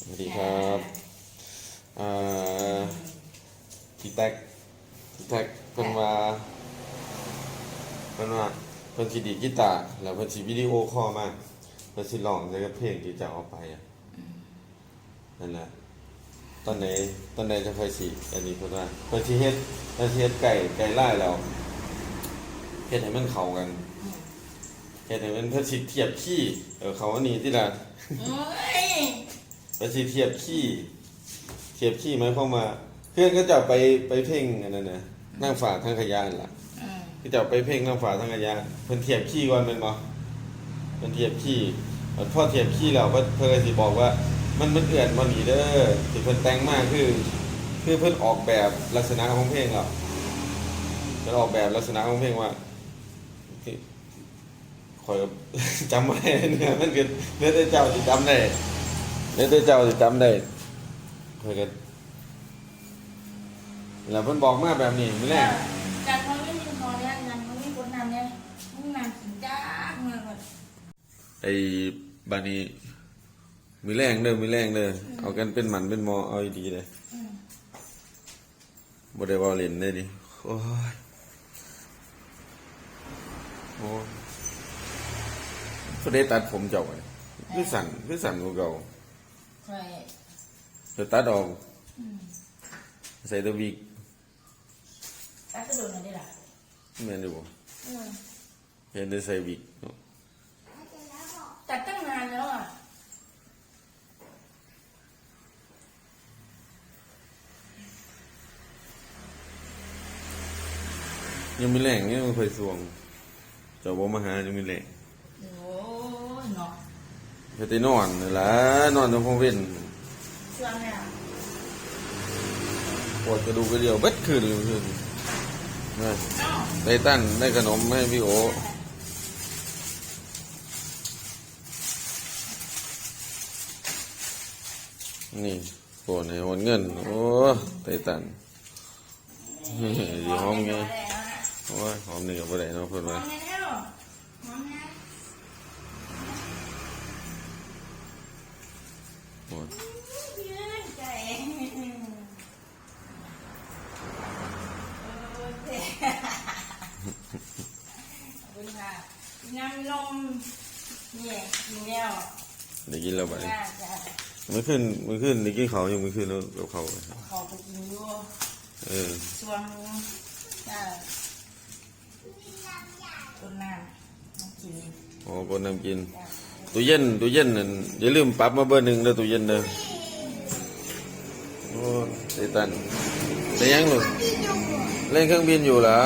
สวัสดีครับอ่าพี่แท็กพี่แท็กเพิ่นว่าเพิ่นว่าเพิ่นสิดีดกีตาร์แล้วเพิ่นสิวิดีโอคอลมาเพิ่นสิร้องแล้วก็เพลงที่จะเอาไปอะนั่นแหละตอนไหนตอนไหนจะค่อยสิอันนี้เพิ่นว่าเพิ่นสิเฮ็ดเพิ่นสิเฮ็ดไก่ไก่ล่ายแล้วเฮ็ดให้มันเข้ากันเฮ็ดให้มันเพิ่นสิเทียบขี้เออเขาอันนี้ที่ละโอ้ย ไปสิเทียบขี้ เทียบขี้ไหมายความว่าเพื่อนก็จะไปไปเพ่งอันนั้นนะนั่งฝาทางขยานล่ะอืมก็จะไปเพ่งนั่งฝาทางขยานเพิ่นเทียบขี้ก่อนเป็นบ่เพิ่นเทียบขี้พอเทียบขี้แล้วเพิ่นเพิ่นก็สิบอกว่า มันมันเอื่อนบ่หนีเด้อที่เพิ่นแต่งมาคือ คือเพิ่นออกแบบลักษณะของเพลงแล้วเพิ่นออกแบบลักษณะของเพลงว่าคอย จำไว้เนี่ยมันคือเนื้อแต่เจ้าสิจำได้ เดี๋ยวเจ้าจะจำได้เพื่อกันแล้วเพิ่นบอกมาแบบนี้มื้อแรกจากเขาไม่มีพอเนี่ยยังเขาไม่กดน้ำเนี่ยมึงน้ำกินจ้าเมื่อก่อนไอ้บานี้มื้อแรงเด้อมื้อแรงเด้อเอากันเป็นหมันเป็นหมอเอาดีๆเลยอืมบ่ได้เว้าเล่นเด้ดิโอ้ยโอ้ยก็ได้ตัดผมเจ้าไว้คือสั่นคือสั่นกว่าเก่า ใครจะตัดออกอืมใส่แตัววิกตัดกระโดดหน่อยดิล่ะแม่นอยู่บ่อืมเห็นได้ใส่วิกเนาะตัดตั้งนานแล้วอะยังมีแรงยังบ่ค่อยสวงเจ้าบ่มาหายังมีแรงโอ้ยเนาะ ก็ได้นอนนั่นล่ะนอนตรงพงเว้นช่วงเนี่ยปวดกระดูกกระเดียวเบิดคืนเลยคืนได้ตั้นได้ขนมให้พี่โอนี่ปวดในวันเงิน โอ้ไตตันดีหอมไงโอ้ยหอมนี่กับบ่ได้เนาะเพิ่อว่าล้วหอมแล้ว โอ้ยยืนใจโอเคขอบคุณค่ะน้ำนมเนี่ยกินแล้วได้กินแล้วบัดนี้น่าจะมื้อคืนมื้อคืนได้กินข้าวยังมื้อคืนแล้วกับข้าวขอไปกินอยู่เออช่วงจ้าต้นน้ำน้ำกินอ๋อบ่น้ำกินจ้า ตู้เย็นตู้เย็นนั่นอย่าลืมปรับมาเบอร์หนึ่งเด้อตู้เย็นเด้อโอ้ไตตันได้ยังลูกเล่นเครื่องบินอยู่เหรอ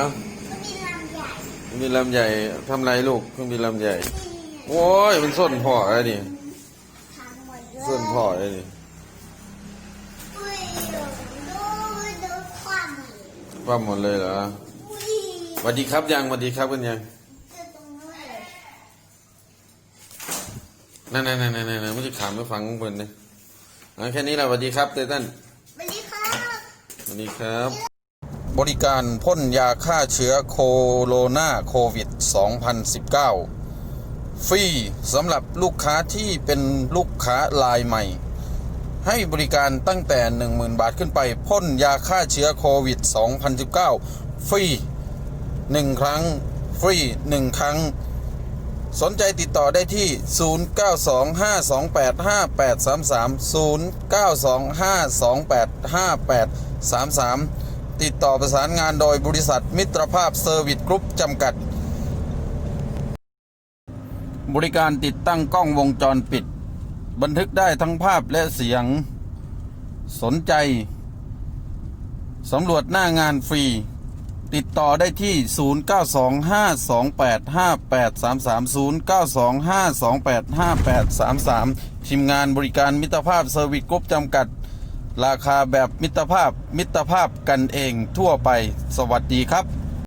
เครื่องบินลำใหญ่ทำไรลูกเครื่องบินลำใหญ่โอ้ยมันส้นพ่อไอ้นี่ส้นพ่อไอ้นี่ว่าหมดเลยเหรอสวัสดีครับยังสวัสดีครับกันยัง นั่นนั่นนั่นนั่นนั่นไม่ใช่ขามไม่ฟังของเพิ่นนะอะแค่นี้แหละสวัสดีครับเตตันสวัสดีครับ บริการพ่นยาฆ่าเชื้อโคโรนาโควิด 2019 ฟรีสำหรับลูกค้าที่เป็นลูกค้ารายใหม่ ให้บริการตั้งแต่ 10,000 บาทขึ้นไปพ่นยาฆ่าเชื้อโควิด 2019 ฟรี 1 ครั้ง ฟรี 1 ครั้ง สนใจติดต่อได้ที่ 0925285833025285833 ติดต่อประสานงานโดยบริษัทมิตรภาพเซอร์วิสกรุ๊ปจำกัด บริการติดตั้งกล้องวงจรปิด บันทึกได้ทั้งภาพและเสียง สนใจ สำรวจหน้างานฟรี ติดต่อได้ที่ 0925285333 ทีมงานบริการมิตรภาพเซอร์วิสกรุ๊ปจำกัด ราคาแบบมิตรภาพมิตรภาพกันเองทั่วไป สวัสดีครับ